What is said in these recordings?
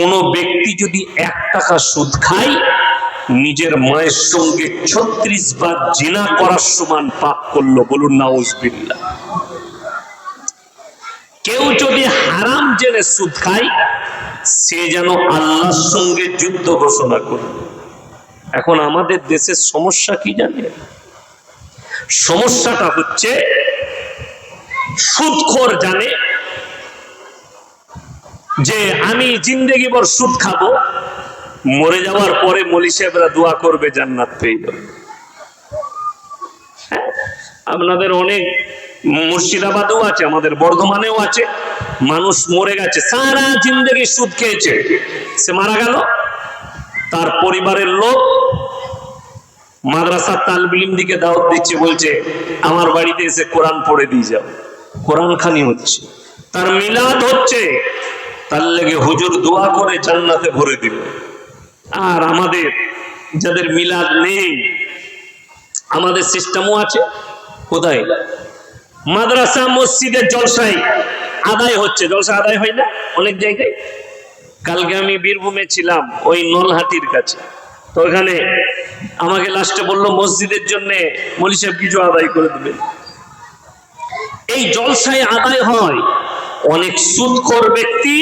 কোন ব্যক্তি যদি এক টাকা সুদ খায়, নিজের মায়ের সঙ্গে ছত্রিশ বার জিনা করার সমান পাপ করল বলুন নাউজবিল্লা কেউ যদি হারাম জেনে সুদ খায়, সে যেন আল্লাহর সঙ্গে যুদ্ধ ঘোষণা করবে এখন আমাদের দেশের সমস্যা কি জানে সমস্যাটা হচ্ছে, সুদখোর জানে যে আমি জিন্দেগি ভর সুদ খাব মরে যাওয়ার পরে মলি সাহেবরা দোয়া করবে জান্নাত পেয়ে যাবে। হ্যাঁ, আপনাদের অনেক মুর্শিদাবাদেও আছে আমাদের বর্ধমানেও আছে মানুষ মরে গেছে সারা জিন্দেগি সুদ খেয়েছে। সে মারা গেল তার পরিবারের লোক মাদ্রাসা তালবিলিম দিকে দাওয়াত দিচ্ছে বলছে আমার বাড়িতে এসে কোরআন পড়ে দিয়ে যাও। কোরআন খানি হচ্ছে। তার মিলাদ হচ্ছে তার লেগে হুজুর দোয়া করে জান্নাতে ভরে দিল। আর আমাদের যাদের মিলাদ নেই, আমাদের সিস্টেমও আছে। কোথায়? মাদ্রাসা মসজিদের জলসাই আদায় হচ্ছে। জলসা আদায় হয় না অনেক জায়গায়? কালকে আমি বীরভূমে ছিলাম, ওই নলহাতির কাছে। তো ওখানে আমাকে লাস্টে বলল, মসজিদের জন্য মলি সাহেব কিছু আদায় করে দেবেন। এই জলসায় আদায় হয়। অনেক সুদখোর ব্যক্তি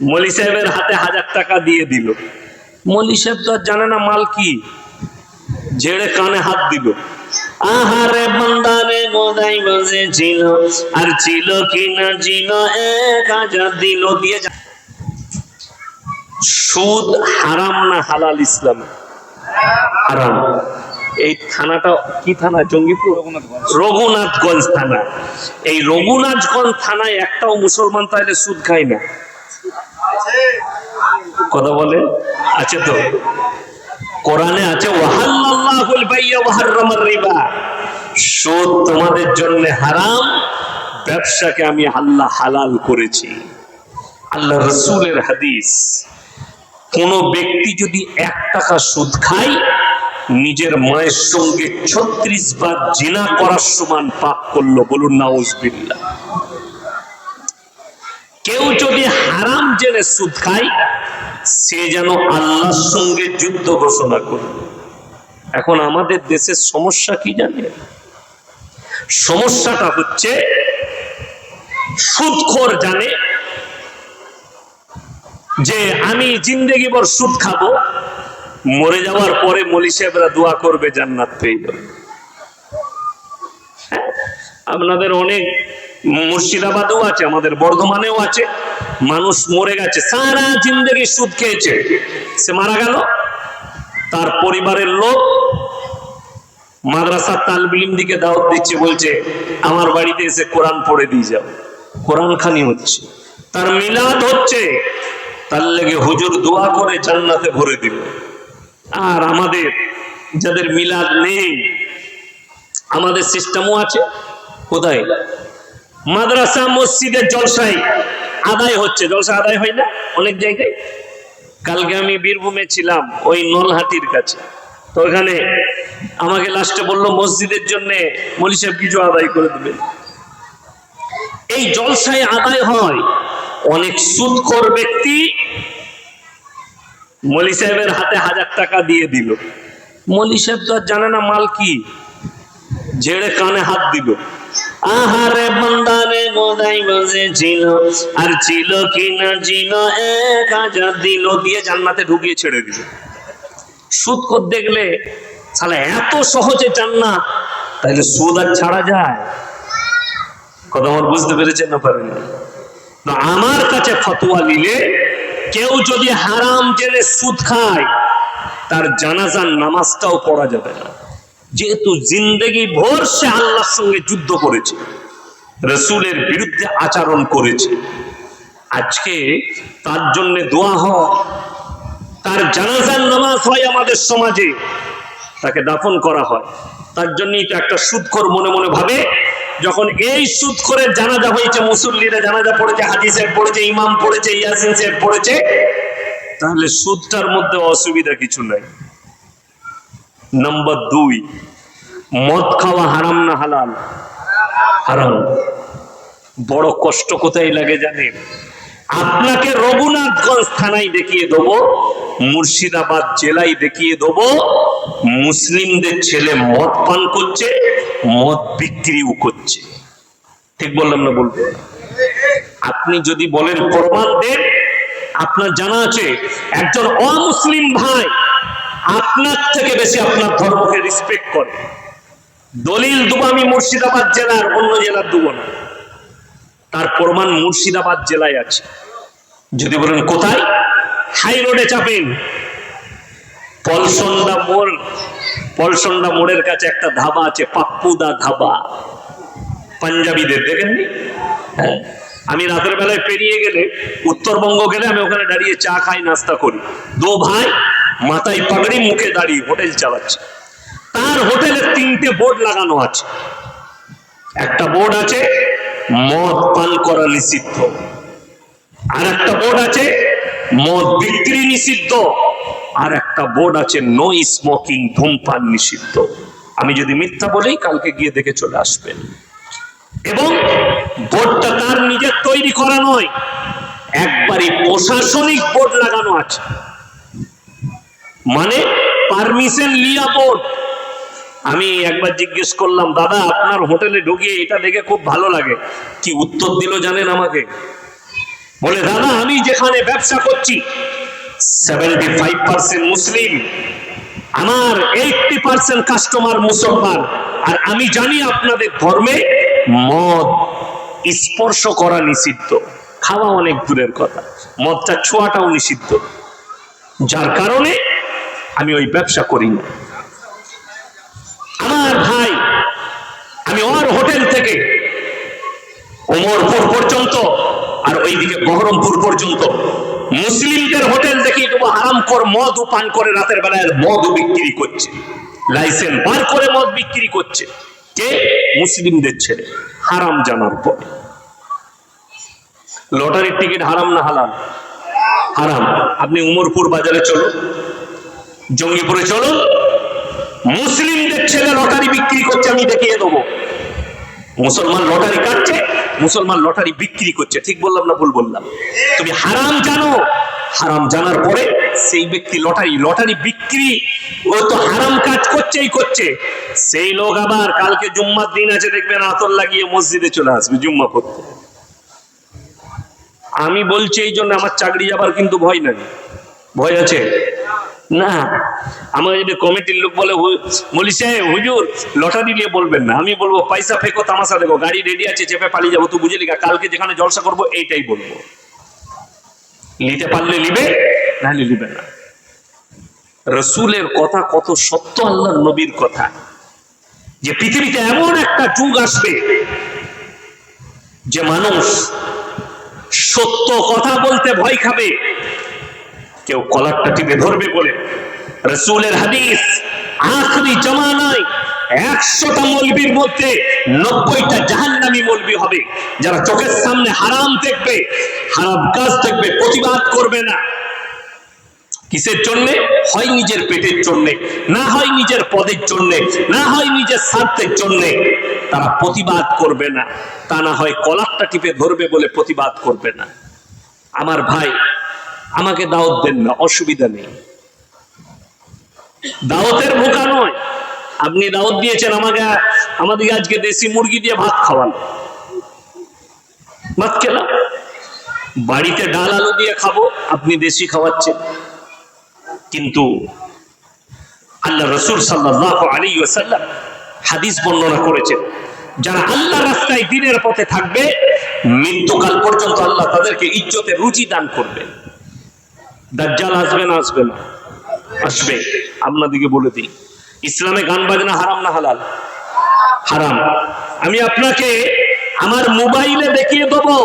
মলি সাহেবের হাতে হাজার টাকা দিয়ে দিল। মলি সাহেব তো আর জানে না মাল কি। ঝেড়ে কানে হাত দিল। আহারে বন্দারে গোদাই বসে ছিল, আর ছিল কি না ছিল এক হাজার দিল দিয়ে সুদ হারাম না হালাল ইসলাম? হারাম। এই থানাটা কি থানা? জঙ্গিপুর? রঘুনাথগঞ্জ থানা। এই রঘুনাথগঞ্জ থানায় একটাও মুসলমান তাহলে সুদ খায় না। কথা বলে? আছে তো, কোরআনে আছে ওয়াহাল্লাল্লাহুল বাইয়া ওয়া হাররামার রিবা। সুদ তোমাদের জন্য হারাম, ব্যবসাকে আমি আল্লাহ হালাল করেছি। আল্লাহ রসুলের হাদিস, কোন ব্যক্তি যদি এক টাকা সুদ খায়, নিজের মায়ের সঙ্গে ছত্রিশ বার জিনা করার সমান পাপ করল, বলুন নাউজবিল্লা কেউ যদি হারাম জেনে সুদ খায় সে যেন আল্লাহর সঙ্গে যুদ্ধ ঘোষণা করবে এখন আমাদের দেশের সমস্যা কি জানে সমস্যাটা হচ্ছে সুদখোর জানে যে আমি জিন্দেগি ভর সুদ খাব মরে যাওয়ার পরে মলি সাহেবরা দোয়া করবে জান্নাত পেয়ে যাবে। হ্যাঁ, আপনাদের অনেক মুর্শিদাবাদেও আছে, আমাদের বর্ধমানেও আছে। মানুষ মরে গেছে, সারা জিন্দেগি সুদ খেয়েছে। সে মারা গেল, তার পরিবারের লোক মাদ্রাসা তালবিলিম দিকে দাওয়াত দিচ্ছে, বলছে, আমার বাড়িতে এসে কোরআন পড়ে দিয়ে যাও। কোরআন খানি হচ্ছে। তার মিলাদ হচ্ছে, তার লেগে হুজুর দোয়া করে জান্নাতে ভরে দিল। আর আমাদের যাদের মিলাদ নেই, আমাদের সিস্টেমও আছে, কোথায়? মাদ্রাসা মসজিদের জলসাই আদায় হচ্ছে। জলসা আদায় হয় না অনেক জায়গায়? কালকে আমি বীরভূমে ছিলাম, ওই নলহাটির কাছে। তো ওখানে আমাকে লাস্টে বলল, মসজিদের জন্য মলি সাহেব কিছু আদায় করে দেবেন এই জলসায় আদায় হয় অনেক সুদখোর ব্যক্তি মলি সাহেবের হাতে হাজার টাকা দিয়ে দিল। মলি সাহেব তো আর জানে না মাল কি। ঝেড়ে কানে হাত দিল। আহারে বন্দারে গোদাই ছিল। আর ছিল কি না ছিল এক হাজার দিল দিয়ে জান্নাতে ঢুকিয়ে ছেড়ে দিল। সুদ কর দেখলে তাহলে এত সহজে জান্নাত তাহলে সুদ আর ছাড়া যায়। কথা আমার বুঝতে পেরেছেন না পারেন না, আমার কাছে ফতোয়া নিলে কেউ যদি হারাম জেনে সুদ খায়, তার জানাজার নামাজটাও পড়া যাবে না। যেহেতু জিন্দেগি ভোর সে আল্লাহর সঙ্গে যুদ্ধ করেছে, রসুলের বিরুদ্ধে আচরণ করেছে। আজকে তার জন্য দোয়া হয়, তার জানাজার নামাজ হয় আমাদের সমাজে, তাকে দাফন করা হয়। তার জন্যই তো একটা সুদখোর মনে মনে ভাবে, যখন এই সুদখোরের জানাজা হয়েছে, মুসল্লিরা জানাজা পড়েছে হাজি সাহেব পড়েছে, ইমাম পড়েছে, ইয়াসিন সাহেব পড়েছে, তাহলে সুদটার মধ্যে অসুবিধা কিছু নাই। নাম্বার দুই, মদ খাওয়া হারাম না হালাল? হারাম। বড় কষ্ট কোথায় লাগে জানেন? আপনাকে রঘুনাথগঞ্জ থানায় দেখিয়ে দেবো, মুর্শিদাবাদ জেলায় দেখিয়ে দেবো, মুসলিমদের ছেলে মদ পান করছে, মদ বিক্রিও করছে। ঠিক বললাম না বলব আপনি যদি বলেন প্রমাণ দেন, আপনার জানা আছে, একজন অমুসলিম ভাই আপনার থেকে বেশি আপনার ধর্মকে রেসপেক্ট করে। দলিল দেবো আমি মুর্শিদাবাদ জেলার, অন্য জেলার দেবো না। তার প্রমাণ মুর্শিদাবাদ জেলায় আছে। যদি বলেন কোথায়? হাই রোডে চাপেন। পলসন্ডা মোড়, পলসন্ডা মোড়ের কাছে একটা ধাবা আছে, পাপ্পুদা ধাবা। পাঞ্জাবিদের, দেখেননি? হ্যাঁ? আমি রাতের বেলায় পেরিয়ে গেলে, উত্তরবঙ্গ গেলে আমি ওখানে দাঁড়িয়ে চা খাই, নাস্তা করি। দো ভাই মাথায় পাগড়ি, মুখে দাঁড়িয়ে হোটেল চালাচ্ছে। তার হোটেলে তিনটে বোর্ড লাগানো আছে। একটা বোর্ড আছে, মদ পান করা নিষিদ্ধ। আর একটা বোর্ড আছে, মদ বিক্রি নিষিদ্ধ। আর একটা বোর্ড আছে নো স্মোকিং ধূমপান নিষিদ্ধ। আমি যদি মিথ্যা বলেই কালকে গিয়ে দেখে চলে আসবেন। এবং বোর্ডটা তার নিজের তৈরি করা নয়, একবারই প্রশাসনিক বোর্ড লাগানো আছে। মানে পারমিশন লিয়া বোর্ড আমি একবার জিজ্ঞেস করলাম, দাদা, আপনার হোটেলে ঢুকিয়ে এটা দেখে খুব ভালো লাগে। কি উত্তর দিল জানেন আমাকে? বলে, দাদা, আমি যেখানে ব্যবসা করছি সেভেন্টি ফাইভ পার্সেন্ট মুসলিম। আমার এইটটি পার্সেন্ট কাস্টমার মুসলমান। আর আমি জানি আপনাদের ধর্মে মদ স্পর্শ করা নিষিদ্ধ। খাওয়া অনেক দূরের কথা। মদটা ছোঁয়াটাও নিষিদ্ধ। যার কারণে আমি ওই ব্যবসা করি আমার ভাই, আমি ওর হোটেল থেকে ওমরপুর পর্যন্ত আর ওইদিকে বহরমপুর পর্যন্ত মুসলিমদের হোটেল দেখি হারাম কর মদ পান করে রাতের বেলায় মদ বিক্রি করছে। লাইসেন্স বার করে মদ বিক্রি করছে। কে? মুসলিমদের ছেলে। হারাম জানার পর। লটারির টিকিট হারাম না হালাল? হারাম। আপনি উমরপুর বাজারে চলুন। জঙ্গিপুরে চলুন মুসলিমদের ছেলে লটারি বিক্রি করছে, আমি দেখিয়ে দেবো। মুসলমান লটারি কাটছে, মুসলমান লটারি বিক্রি করছে। ঠিক বললাম না ভুল বললাম? তুমি হারাম জানো। হারাম জানার পরে সেই ব্যক্তি লটারি লটারি বিক্রি, ও তো হারাম কাজ করছেই করছে। সেই লোক আবার কালকে জুম্মার দিন আছে, দেখবেন আতর লাগিয়ে মসজিদে চলে আসবে জুম্মা পড়তে। আমি বলছি এই জন্য আমার চাকরি যাবার কিন্তু ভয় নাই। ভয় আছে? না আমার যদি কমিটির লোক বলে বলি সাহেব হুজুর, লটারি নিয়ে বলবেন না। আমি বলব, পয়সা ফেকো, তামাশা দেখো, গাড়ি রেডি আছে, চেপে পালিয়ে যাব, তুই বুঝে লিখা কালকে যেখানে জলসা করব, এইটাই বলব। নিতে পারলে নিবে, নাহলে নিবে না। রসুলের কথা কত সত্য, আল্লাহর নবীর কথা। যে পৃথিবীতে এমন একটা যুগ আসবে, যে মানুষ সত্য কথা বলতে ভয় খাবে কেউ কলারটা টিপে ধরবে বলে। রসুলের হাদিস আখরি জমানায় একশোটা মলবির মধ্যে নব্বইটা জাহান্নামী মলবি হবে। যারা চোখের সামনে হারাম দেখবে, হারাম কাজ দেখবে, প্রতিবাদ করবে না। কিসের জন্যে? হয় নিজের পেটের জন্যে, না হয় নিজের পদের জন্যে, না হয় নিজের স্বার্থের জন্যে। তারা প্রতিবাদ করবে না। তা না হয় কলারটা টিপে ধরবে বলে প্রতিবাদ করবে না। আমার ভাই আমাকে দাওয়াত দেন না, অসুবিধা নেই। দাওয়াতের বোকা নয়। আপনি দাওয়াত দিয়েছেন আমাকে, আমাদেরকে আজকে দেশি মুরগি দিয়ে ভাত খাওয়ান। ভাত খেলাম। বাড়িতে ডাল আলু দিয়ে খাব, আপনি দেশি খাওয়াচ্ছেন। কিন্তু আল্লাহ রসুল সাল্লাহ আলী ওয়াসাল্লাম হাদিস বর্ণনা করেছেন, যারা আল্লাহ রাস্তায় দিনের পথে থাকবে, মৃত্যুকাল পর্যন্ত আল্লাহ তাদেরকে ইজ্জতে রুচি দান করবে। দাজ্জাল আসবে না আসবে না? আসবে। আপনাদিকে বলে দিই, ইসলামে গান বাজনা হারাম না হালাল? হারাম। আমি আপনাকে আমার মোবাইলে দেখিয়ে দেবো।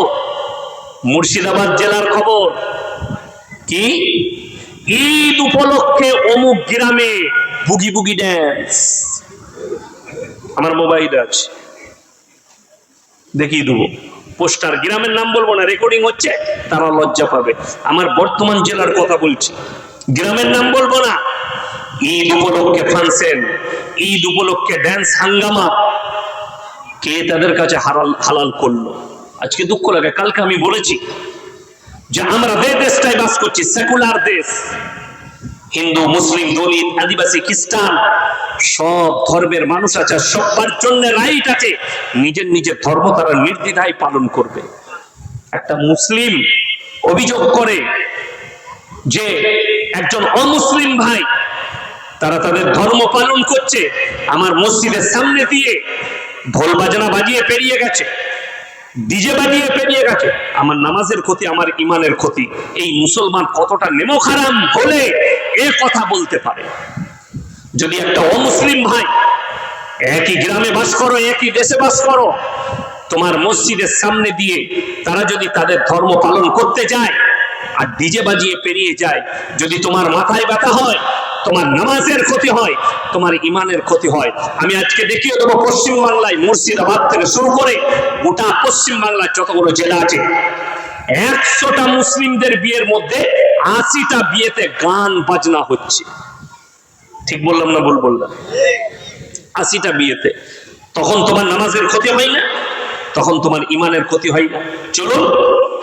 মুর্শিদাবাদ জেলার খবর। কি? ঈদ উপলক্ষে অমুক গ্রামে বুগি বুগি ড্যান্স আমার মোবাইলে আছে। দেখিয়ে দেবো। পোস্টার গ্রামের নাম বলব না রেকর্ডিং হচ্ছে, তারা লজ্জা পাবে। আমার বর্তমান জেলার কথা বলছি। গ্রামের নাম বলব না, ঈদ উপলক্ষে ফাংশন ঈদ উপলক্ষে ড্যান্স হাঙ্গামা। কে তাদের কাছে হালাল হালাল করল? আজকে দুঃখ লাগে, কালকে আমি বলেছি যে আমরা যে দেশটাই বাস করছি সেকুলার দেশ। হিন্দু, মুসলিম, দলিত, আদিবাসী, খ্রিস্টান, সব ধর্মের মানুষ আছে সবার জন্য রাইট আছে। নিজের নিজের ধর্ম তারা নির্দ্বিধায় পালন করবে। একটা মুসলিম অভিযোগ করে যে একজন অমুসলিম ভাই, তারা তাদের ধর্ম পালন করছে, আমার মসজিদের সামনে দিয়ে ঢোল বাজনা বাজিয়ে পেরিয়ে গেছে, ডিজে বাজিয়ে পেরিয়ে গেছে। আমার নামাজের ক্ষতি, আমার ইমানের ক্ষতি, এই মুসলমান কতটা নেমো খারাম হলে এ কথা বলতে পারে। যদি একটা অমুসলিম ভাই একই গ্রামে বাস করো, একই দেশে বাস করো, তোমার মসজিদের সামনে দিয়ে তারা যদি তাদের ধর্ম পালন করতে যায় আর ডিজে বাজিয়ে পেরিয়ে যায়, যদি তোমার মাথায় ব্যথা হয়, তোমার নামাজের ক্ষতি হয়, তোমার ইমানের ক্ষতি হয়, আমি আজকে দেখিয়ে দেবো পশ্চিম বাংলায় মুর্শিদাবাদ থেকে শুরু করে গোটা পশ্চিম বাংলার যতগুলো জেলা আছে, একশোটা মুসলিমদের বিয়ের মধ্যে আশিটা বিয়েতে গান বাজনা হচ্ছে। ঠিক বললাম না ভুল বললাম? আশিটা বিয়েতে। তখন তোমার নামাজের ক্ষতি হয় না? তখন তোমার ইমানের ক্ষতি হয় না? চলো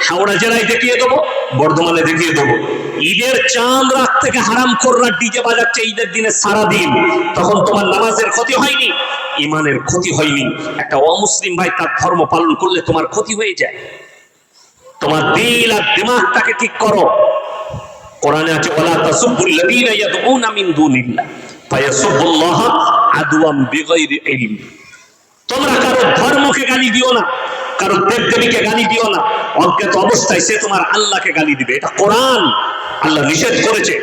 হাওড়া জেলায় দেখিয়ে দেবো, বর্ধমানে দেখিয়ে দেবো। ঈদের চাঁদ রাত থেকে হারাম কররা ডিজে বাজাচ্ছে ঈদের দিনে সারা দিন তখন তোমার নামাজের ক্ষতি হয়নি, ইমানের ক্ষতি হয়নি। একটা অমুসলিম ভাই তার ধর্ম পালন করলে তোমার ক্ষতি হয়ে যায়। তোমার দিল আর দিমাগটাকে ঠিক করো। কোরআনে আছে, ওয়ালা তাসুব্বুল লাযীনা ইয়াদউনা মিন দুনিল্লাহ ফায়াসুব্বুল্লাহ আদওয়াম বিগাইরি ইলম। তোমরা কারও ধর্মকে গালি দিও না, কারও দেবদেবীকে গালি দিও না, অজ্ঞাত অবস্থায় সে তোমার আল্লাহকে গালি দিবে। এটা কোরআন, আল্লাহ নিষেধ করেছে।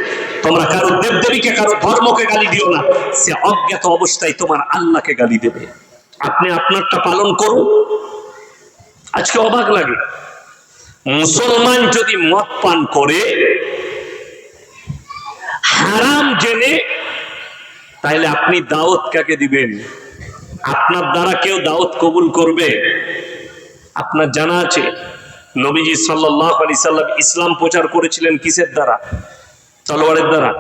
তোমরা কারও দেবদেবীকে কারও ধর্মকে গালি দিও না, সে অজ্ঞাত অবস্থায় তোমার আল্লাহকে গালি দেবে। আপনি আপনারটা পালন করুন। আজকে অবাক লাগে। মুসলমান যদি মদ পান করে হারাম জেনে তাইলে আপনি দাওয়াত কাকে দিবেন? আপনার দ্বারা কেউ দাওয়াত কবুল করবে? আপনার জানা আছে, নবীজি সাল্লাহ সাল্লাম ইসলাম প্রচার করেছিলেন কিসের দ্বারা? তলোয়ারের দ্বারা।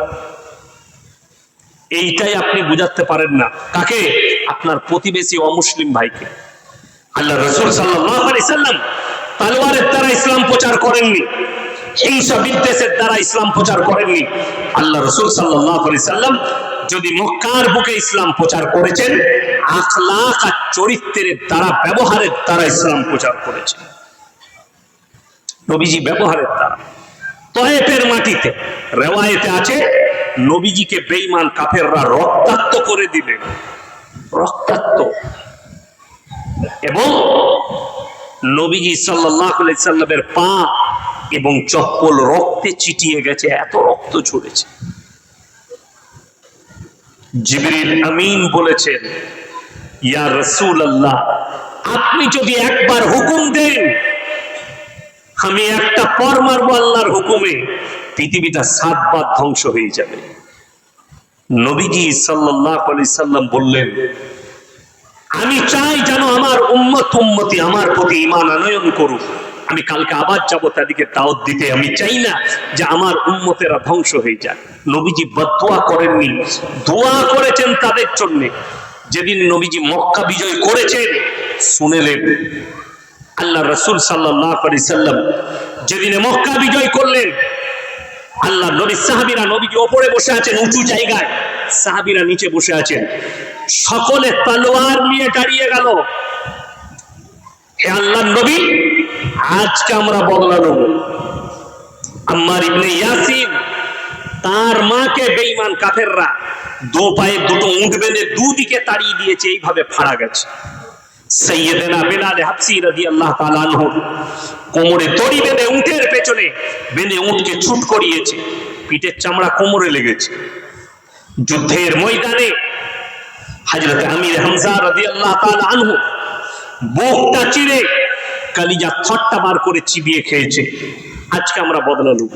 এইটাই আপনি বুঝাতে পারেন না। কাকে? আপনার প্রতিবেশী অমুসলিম ভাইকে। আল্লাহ রসুল সাল্লাহ আলি সাল্লাম তলোয়ারের দ্বারা ইসলাম প্রচার করেননি। হিংসা বিদ্বেষের দ্বারা ইসলাম প্রচার করেননি। আল্লাহ রসুল সাল্লাম যদি মক্কার বুকে ইসলাম প্রচার করেছেন আখলাক আর চরিত্রের দ্বারা, ব্যবহারের দ্বারা ইসলাম প্রচার করেছেন। নবীজি ব্যবহারের দ্বারা। তয়েফের মাটিতে রেওয়ায়েতে আছে, নবীজিকে বেঈমান কাফেররা রক্তাক্ত করে দিলেন। রক্তাক্ত। এবং নবীজি সাল্লাহ সাল্লামের পা এবং চপ্পল রক্তে চিটিয়ে গেছে, এত রক্ত ঝরেছে। জিবরিল আমিন বলেছেন, ইয়া রসুল আল্লাহ আপনি যদি একবার হুকুম দেন, আমি একটা পর মারবো আল্লাহর হুকুমে, পৃথিবীটা সাতবার ধ্বংস হয়ে যাবে। নবীজি সাল্লাহ সাল্লাম বললেন, আমি চাই যেন আমার উম্মত উম্মতি আমার প্রতি ইমান আনয়ন করুক। আমি কালকে আবার যাব, তাদেরকে দাওয়াত দিতে আমি চাই না যে আমার উম্মতেরা ধ্বংস হয়ে যাক। নবীজি বদুয়া করেননি, দোয়া করেছেন তাদের জন্য। যেদিন নবীজি মক্কা বিজয় করেছেন, শুনেলেন আল্লাহ রসুল সাল্লাহ সাল্লাম যেদিনে মক্কা বিজয় করলেন, আল্লাহ নবী সাহাবিরা নবীজি ওপরে বসে আছেন উঁচু জায়গায়, সাহাবিরা নিচে বসে আছেন। সকলে তলোয়ার নিয়ে দাঁড়িয়ে গেল। হে আল্লাহ নবী আজকে আমরা বদলা নেব। আম্মার ইবনে ইয়াসিন, তার মাকে বেঈমান কাফেররা দু পায়ে দুটো উঁট বেঁধে দুদিকে তাড়িয়ে দিয়েছে, এইভাবে ফাড়া গেছে। সৈয়দেনা বেলাল হাফসি রাদিয়াল্লাহু তাআলা আনহু কোমরে দড়ি বেঁধে উটের পেছনে বেঁধে উটকে ছুট করিয়েছে। পিঠের চামড়া কোমরে লেগেছে। যুদ্ধের ময়দানে হযরত আমির হামজা রাদিয়াল্লাহু তাআলা আনহু বুকটা চিরে কালিজা থট্টা বার করে চিবিয়ে খেয়েছে, আজকে আমরা বদলা নেব।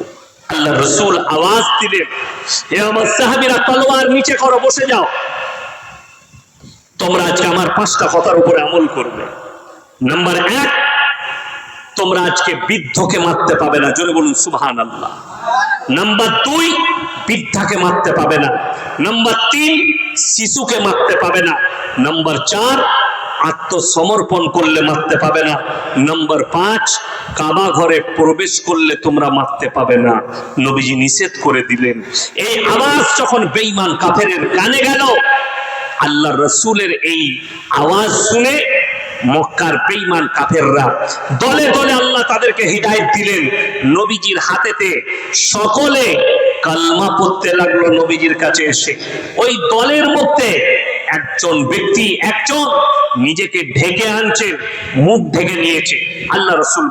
আল্লাহ রসুল আওয়াজ দিলেন, হে আমার সাহাবীরা, তলোয়ার নিচে করো, বসে যাও। তোমরা আজকে আমার পাঁচটা কথার উপরে আমল করবে। নাম্বার এক, তোমরা আজকে বৃদ্ধকে মারতে পাবে না, জোরে বলুন সুবহান আল্লাহ নাম্বার দুই, বৃদ্ধাকে মারতে পাবে না। নাম্বার তিন, শিশুকে মারতে পাবে না। নাম্বার চার আত্মসমর্পণ করলে মারতে পাবে না। নম্বর পাঁচ কাবা ঘরে প্রবেশ করলে তোমরা মারতে পাবে না। নবীজি নিষেধ করে দিলেন। এই আওয়াজ যখন বেঈমান কাফেরের কানে গেল আল্লাহ রসুলের এই আওয়াজ শুনে মক্কার বেঈমান কাফেররা দলে দলে আল্লাহ তাদেরকে হিদায়ত দিলেন। নবীজির হাতেতে সকলে কালমা পড়তে লাগল নবীজির কাছে এসে। ওই দলের মধ্যে একজন ব্যক্তি একজন নিজেকে ঢেকে আনছে মুখ ঢেকে নিয়েছে। আল্লাহ রসুল